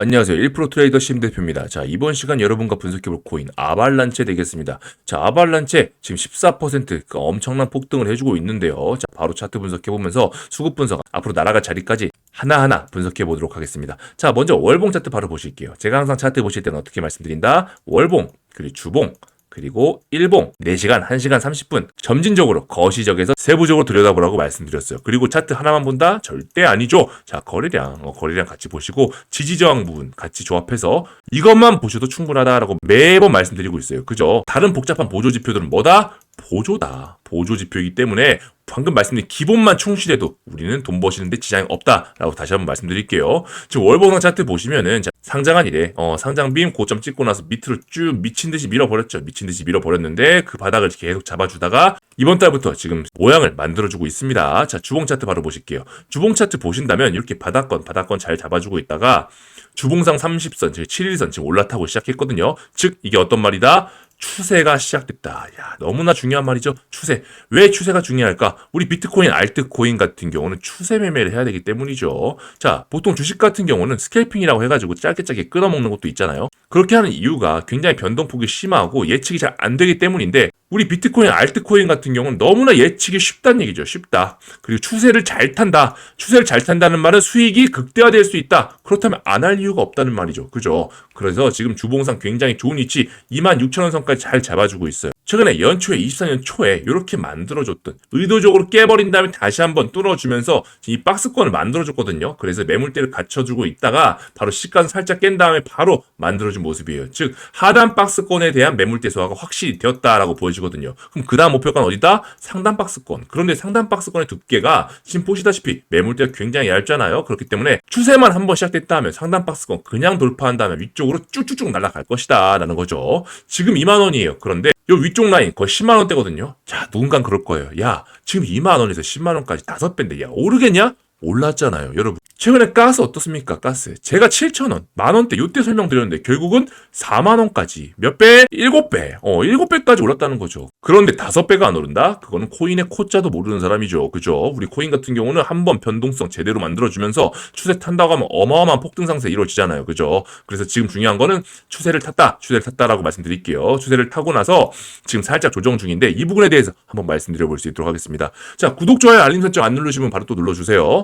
안녕하세요. 1프로 트레이더 심 대표입니다. 자, 이번 시간 여러분과 분석해볼 코인 아발란체 되겠습니다. 자, 아발란체 지금 14%그 엄청난 폭등을 해주고 있는데요. 자, 바로 차트 분석해보면서 수급 분석, 앞으로 날아갈 자리까지 하나하나 분석해보도록 하겠습니다. 자, 먼저 월봉 차트 바로 보실게요. 제가 항상 차트 보실 때는 어떻게 말씀드린다? 월봉, 그리고 주봉, 그리고 일봉 4시간, 1시간 30분 점진적으로 거시적에서 세부적으로 들여다보라고 말씀드렸어요. 그리고 차트 하나만 본다? 절대 아니죠. 자, 거래량, 어, 거래량 같이 보시고 지지저항 부분 같이 조합해서 이것만 보셔도 충분하다라고 매번 말씀드리고 있어요. 그죠? 다른 복잡한 보조 지표들은 뭐다? 보조다. 보조 지표이기 때문에 방금 말씀드린 기본만 충실해도 우리는 돈 버시는데 지장이 없다라고 다시 한번 말씀드릴게요. 지금 월봉상 차트 보시면은 자, 상장한 이래 어, 상장빔 고점 찍고 나서 밑으로 쭉 미친 듯이 밀어버렸죠. 미친 듯이 밀어버렸는데 그 바닥을 계속 잡아주다가 이번 달부터 지금 모양을 만들어주고 있습니다. 자 주봉 차트 바로 보실게요. 주봉 차트 보신다면 이렇게 바닥권 바닥권 잘 잡아주고 있다가 주봉상 30선, 즉 7일선 지금 올라타고 시작했거든요. 즉 이게 어떤 말이다? 추세가 시작됐다. 야, 너무나 중요한 말이죠. 추세. 왜 추세가 중요할까? 우리 비트코인, 알트코인 같은 경우는 추세 매매를 해야 되기 때문이죠. 자, 보통 주식 같은 경우는 스캘핑이라고 해가지고 짧게 짧게 끊어먹는 것도 있잖아요. 그렇게 하는 이유가 굉장히 변동폭이 심하고 예측이 잘 안 되기 때문인데 우리 비트코인, 알트코인 같은 경우는 너무나 예측이 쉽다는 얘기죠. 쉽다. 그리고 추세를 잘 탄다. 추세를 잘 탄다는 말은 수익이 극대화될 수 있다. 그렇다면 안 할 이유가 없다는 말이죠. 그죠? 그래서 지금 주봉상 굉장히 좋은 위치 26,000원 선까지 잘 잡아주고 있어요. 최근에 연초에 24년 초에 이렇게 만들어줬던 의도적으로 깨버린 다음에 다시 한번 뚫어주면서 이 박스권을 만들어줬거든요. 그래서 매물대를 갖춰주고 있다가 바로 시간 살짝 깬 다음에 바로 만들어준 모습이에요. 즉 하단 박스권에 대한 매물대 소화가 확실히 되었다라고 보여지거든요. 그럼 그 다음 목표가는 어디다? 상단 박스권. 그런데 상단 박스권의 두께가 지금 보시다시피 매물대가 굉장히 얇잖아요. 그렇기 때문에 추세만 한번 시작됐다 하면 상단 박스권 그냥 돌파한 다음에 위쪽으로 쭉쭉쭉 날아갈 것이다 라는 거죠. 지금 2만 원이에요. 그런데 요 위쪽 라인 거의 10만 원대거든요. 자, 누군가 그럴 거예요. 야, 지금 2만 원에서 10만 원까지 다섯 배인데 야, 오르겠냐? 올랐잖아요, 여러분. 최근에 가스 어떻습니까? 가스. 제가 7,000원, 만원대 요때 설명드렸는데 결국은 4만원까지 몇 배? 7배. 어, 7배까지 올랐다는 거죠. 그런데 5배가 안 오른다? 그거는 코인의 코자도 모르는 사람이죠. 그죠? 우리 코인 같은 경우는 한 번 변동성 제대로 만들어주면서 추세 탄다고 하면 어마어마한 폭등 상세 이루어지잖아요. 그죠? 그래서 지금 중요한 거는 추세를 탔다, 추세를 탔다라고 말씀드릴게요. 추세를 타고 나서 지금 살짝 조정 중인데 이 부분에 대해서 한번 말씀드려 볼 수 있도록 하겠습니다. 자, 구독, 좋아요, 알림 설정 안 누르시면 바로 또 눌러주세요.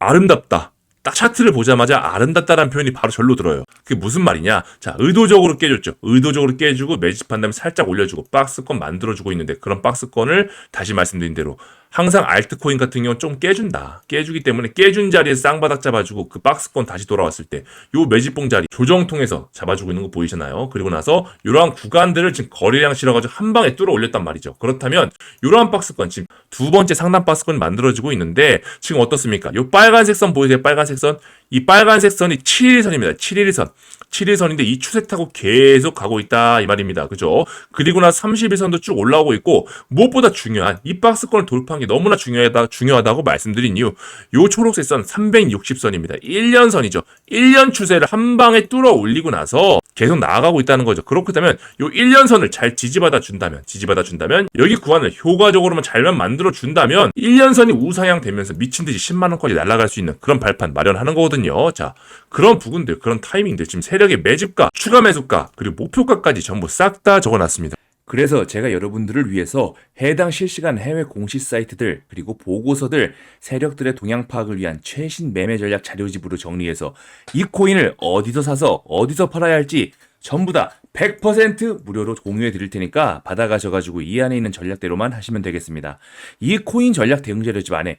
아름답다. 딱 차트를 보자마자 아름답다라는 표현이 바로 절로 들어요. 그게 무슨 말이냐? 자, 의도적으로 깨줬죠. 의도적으로 깨주고 매집한 다음에 살짝 올려주고 박스권 만들어주고 있는데 그런 박스권을 다시 말씀드린 대로 항상 알트코인 같은 경우는 좀 깨준다. 깨주기 때문에 깨준 자리에서 쌍바닥 잡아주고 그 박스권 다시 돌아왔을 때 요 매집봉 자리 조정 통해서 잡아주고 있는 거 보이시나요? 그리고 나서 이러한 구간들을 지금 거래량 실어가지고 한 방에 뚫어 올렸단 말이죠. 그렇다면 이러한 박스권 지금 두 번째 상단 박스권 만들어지고 있는데 지금 어떻습니까? 요 빨간색 선 보이세요? 빨간색 선? 이 빨간색 선이 7일선입니다. 7일선. 7일선인데 이 추세 타고 계속 가고 있다 이 말입니다. 그죠? 그리고 나서 30일선도 쭉 올라오고 있고 무엇보다 중요한 이 박스권을 돌파한 게 너무나 중요하다 중요하다고 말씀드린 이유 요 초록색 선 360선입니다. 1년 선이죠. 1년 추세를 한 방에 뚫어 올리고 나서 계속 나아가고 있다는 거죠. 그렇다면 요 1년 선을 잘 지지받아 준다면 지지받아 준다면 여기 구간을 효과적으로만 잘만 만들어 준다면 1년 선이 우상향 되면서 미친 듯이 10만 원까지 날아갈 수 있는 그런 발판 마련하는 거거든요. 자, 그런 부분들, 그런 타이밍들 지금 세력의 매집가, 추가 매수가, 그리고 목표가까지 전부 싹 다 적어놨습니다. 그래서 제가 여러분들을 위해서 해당 실시간 해외 공시 사이트들 그리고 보고서들 세력들의 동향 파악을 위한 최신 매매 전략 자료집으로 정리해서 이 코인을 어디서 사서 어디서 팔아야 할지 전부 다 100% 무료로 공유해 드릴 테니까 받아가셔가지고 이 안에 있는 전략대로만 하시면 되겠습니다. 이 코인 전략 대응 자료집 안에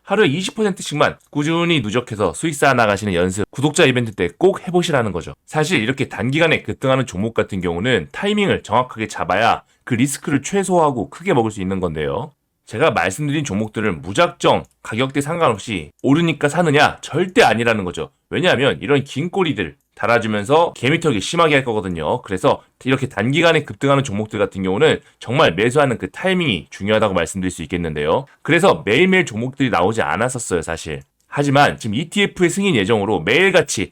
하루에 20%씩만 꾸준히 누적해서 수익 쌓아 나가시는 연습 구독자 이벤트 때 꼭 해보시라는 거죠. 사실 이렇게 단기간에 급등하는 종목 같은 경우는 타이밍을 정확하게 잡아야 그 리스크를 최소화하고 크게 먹을 수 있는 건데요. 제가 말씀드린 종목들을 무작정 가격대 상관없이 오르니까 사느냐 절대 아니라는 거죠. 왜냐하면 이런 긴 꼬리들 달아주면서 개미털기 심하게 할 거거든요. 그래서 이렇게 단기간에 급등하는 종목들 같은 경우는 정말 매수하는 그 타이밍이 중요하다고 말씀드릴 수 있겠는데요. 그래서 매일매일 종목들이 나오지 않았었어요, 사실. 하지만 지금 ETF의 승인 예정으로 매일같이